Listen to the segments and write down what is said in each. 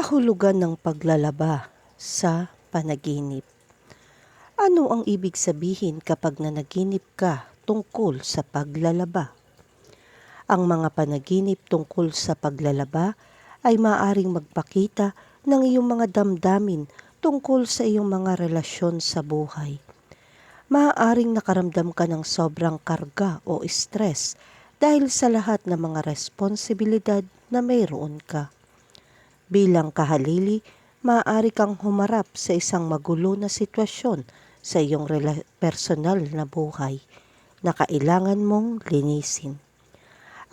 Kahulugan ng paglalaba sa panaginip. Ano ang ibig sabihin kapag nanaginip ka tungkol sa paglalaba? Ang mga panaginip tungkol sa paglalaba ay maaring magpakita ng iyong mga damdamin tungkol sa iyong mga relasyon sa buhay. Maaaring nakaramdam ka ng sobrang karga o stress dahil sa lahat ng mga responsibilidad na mayroon ka. Bilang kahalili, maaari kang humarap sa isang magulo na sitwasyon sa iyong personal na buhay na kailangan mong linisin.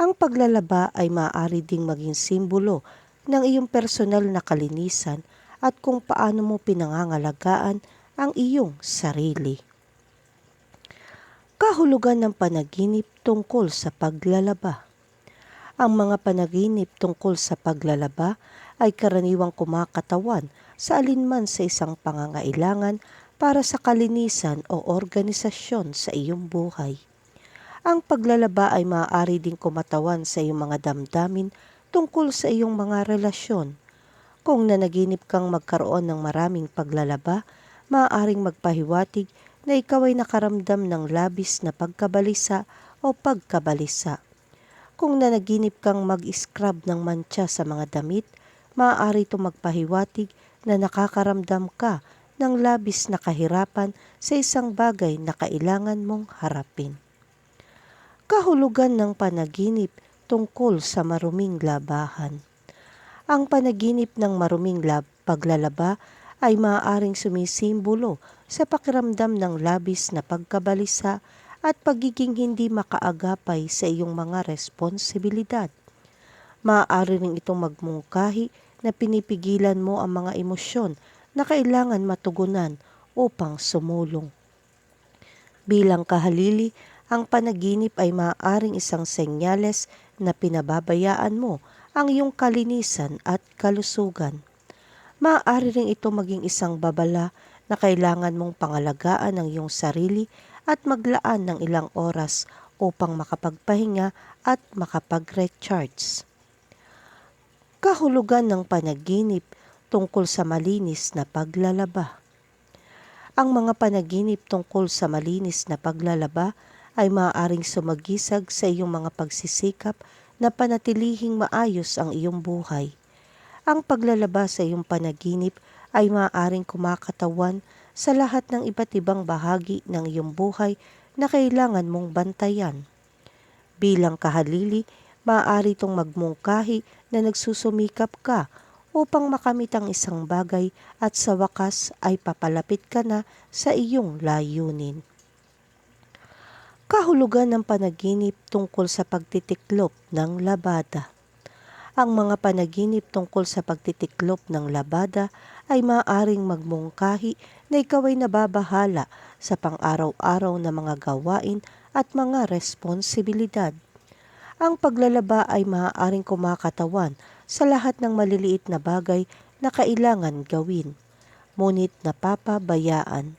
Ang paglalaba ay maaari ding maging simbolo ng iyong personal na kalinisan at kung paano mo pinangangalagaan ang iyong sarili. Kahulugan ng panaginip tungkol sa paglalaba. Ang mga panaginip tungkol sa paglalaba ay karaniwang kumakatawan sa alinman sa isang pangangailangan para sa kalinisan o organisasyon sa iyong buhay. Ang paglalaba ay maaari ding kumatawan sa iyong mga damdamin tungkol sa iyong mga relasyon. Kung nanaginip kang magkaroon ng maraming paglalaba, maaaring magpahiwatig na ikaw ay nakaramdam ng labis na pagkabalisa o pagkabalisa. Kung nanaginip kang mag-scrub ng mantsa sa mga damit, maaari itong magpahiwatig na nakakaramdam ka ng labis na kahirapan sa isang bagay na kailangan mong harapin. Kahulugan ng panaginip tungkol sa maruming labahan. Ang panaginip ng maruming lab paglalaba ay maaaring sumisimbolo sa pakiramdam ng labis na pagkabalisa at pagiging hindi makaagapay sa iyong mga responsibilidad. Maaari rin itong magmungkahi na pinipigilan mo ang mga emosyon na kailangan matugunan upang sumulong. Bilang kahalili, ang panaginip ay maaaring isang senyales na pinababayaan mo ang iyong kalinisan at kalusugan. Maaari rin ito maging isang babala na kailangan mong pangalagaan ang iyong sarili at maglaan ng ilang oras upang makapagpahinga at makapag-recharge. Kahulugan ng panaginip tungkol sa malinis na paglalaba. Ang mga panaginip tungkol sa malinis na paglalaba ay maaaring sumagisag sa iyong mga pagsisikap na panatilihing maayos ang iyong buhay. Ang paglalaba sa iyong panaginip ay maaaring kumakatawan sa lahat ng iba't ibang bahagi ng iyong buhay na kailangan mong bantayan. Bilang kahalili, maaari itong magmungkahi na nagsusumikap ka upang makamit ang isang bagay at sa wakas ay papalapit ka na sa iyong layunin. Kahulugan ng panaginip tungkol sa pagtitiklop ng labada. Ang mga panaginip tungkol sa pagtitiklop ng labada ay maaaring magmungkahi na ikaw ay nababahala sa pang-araw-araw na mga gawain at mga responsibilidad. Ang paglalaba ay maaaring kumakatawan sa lahat ng maliliit na bagay na kailangan gawin, ngunit napapabayaan.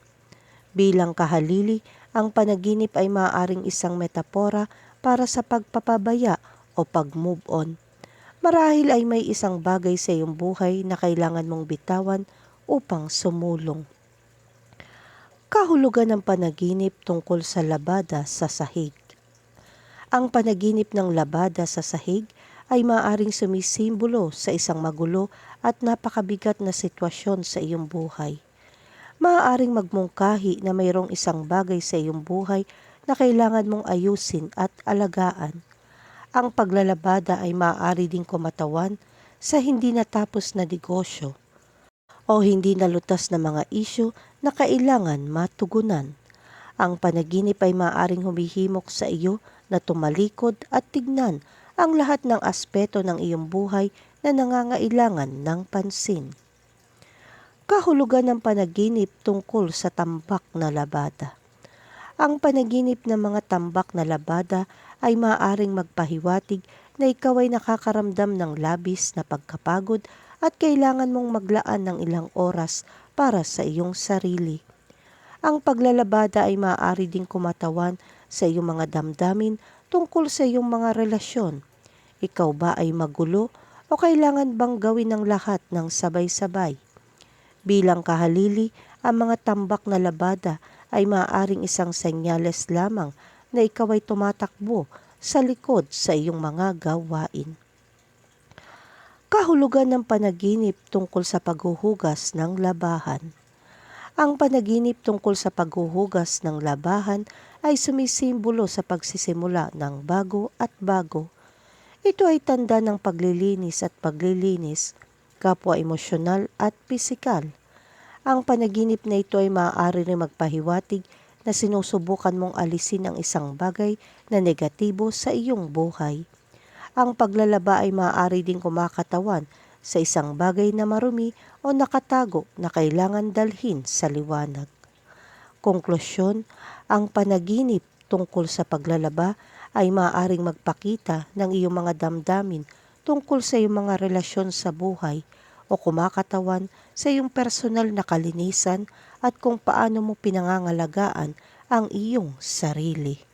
Bilang kahalili, ang panaginip ay maaaring isang metapora para sa pagpapabaya o pag-move on Marahil ay may isang bagay sa iyong buhay na kailangan mong bitawan upang sumulong. Kahulugan ng panaginip tungkol sa labada sa sahig. Ang panaginip ng labada sa sahig ay maaaring sumisimbolo sa isang magulo at napakabigat na sitwasyon sa iyong buhay. Maaaring magmungkahi na mayroong isang bagay sa iyong buhay na kailangan mong ayusin at alagaan ang paglalabada ay maaari ding kumatawan sa hindi natapos na negosyo o hindi nalutas na mga isyo na kailangan matugunan. Ang panaginip ay maaaring humihimok sa iyo na tumalikod at tignan ang lahat ng aspeto ng iyong buhay na nangangailangan ng pansin. Kahulugan ng panaginip tungkol sa tambak na labada. Ang panaginip ng mga tambak na labada ay maaaring magpahiwatig na ikaw ay nakakaramdam ng labis na pagkapagod at kailangan mong maglaan ng ilang oras para sa iyong sarili. Ang paglalabada ay maaari ding kumatawan sa iyong mga damdamin tungkol sa iyong mga relasyon. Ikaw ba ay magulo O kailangan bang gawin ng lahat ng sabay-sabay? Bilang kahalili, ang mga tambak na labada ay maaaring isang senyales lamang na ikaw ay tumatakbo sa likod sa iyong mga gawain. Kahulugan ng panaginip tungkol sa paghuhugas ng labahan. Ang panaginip tungkol sa paghuhugas ng labahan ay sumisimbolo sa pagsisimula ng bago at bago. Ito ay tanda ng paglilinis at paglilinis, kapwa emosyonal at pisikal. Ang panaginip na ito ay maaari rin magpahiwatig na sinusubukan mong alisin ang isang bagay na negatibo sa iyong buhay. Ang paglalaba ay maaari ding kumakatawan sa isang bagay na marumi o nakatago na kailangan dalhin sa liwanag. Konklusyon, ang panaginip tungkol sa paglalaba ay maaaring magpakita ng iyong mga damdamin tungkol sa iyong mga relasyon sa buhay o kumakatawan sa iyong personal na kalinisan at kung paano mo pinangangalagaan ang iyong sarili.